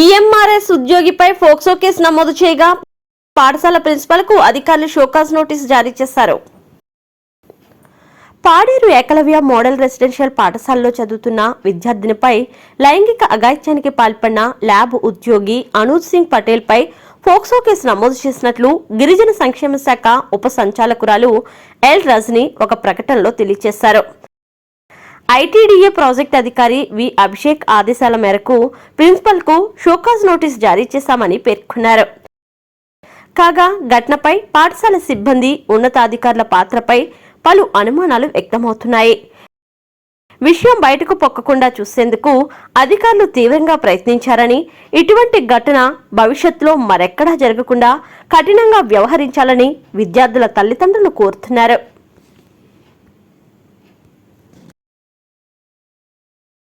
EMRS ఉద్యోగిపై POCSO case నమోదు చేయగా పాఠశాల ప్రిన్సిపల్కు అధికారులు షోకాజ్ నోటీసు జారీ చేశారు. పాడేరు ఏకలవ్య మోడల్ రెసిడెన్షియల్ పాఠశాలలో చదువుతున్న విద్యార్థినిపై లైంగిక అఘాయిత్యానికి పాల్పడిన ల్యాబ్ ఉద్యోగి అనూజ్ సింగ్ పటేల్ పై ఫోక్సో కేసు నమోదు చేసినట్లు గిరిజన సంక్షేమ శాఖ ఉప సంచాలకురాలు ఎల్ రజని ఒక ప్రకటనలో తెలియజేశారు. ఐటీడీఏ ప్రాజెక్ట్ అధికారి వి అభిషేక్ ఆదేశాల మేరకు ప్రిన్సిపల్కు షోకాస్ షోకాజ్ నోటీస్ జారీ చేశామని పేర్కొన్నారు. కాగా ఘటనపై పాఠశాల సిబ్బంది ఉన్నతాధికారుల పాత్రపై పలు అనుమానాలు వ్యక్తమవుతున్నాయి. విషయం బయటకు పొక్కకుండా చూసేందుకు అధికారులు తీవ్రంగా ప్రయత్నించారని ఇటువంటి ఘటన భవిష్యత్తులో మరెక్కడా జరగకుండా కఠినంగా వ్యవహరించాలని విద్యార్థుల తల్లిదండ్రులు కోరుతున్నారు.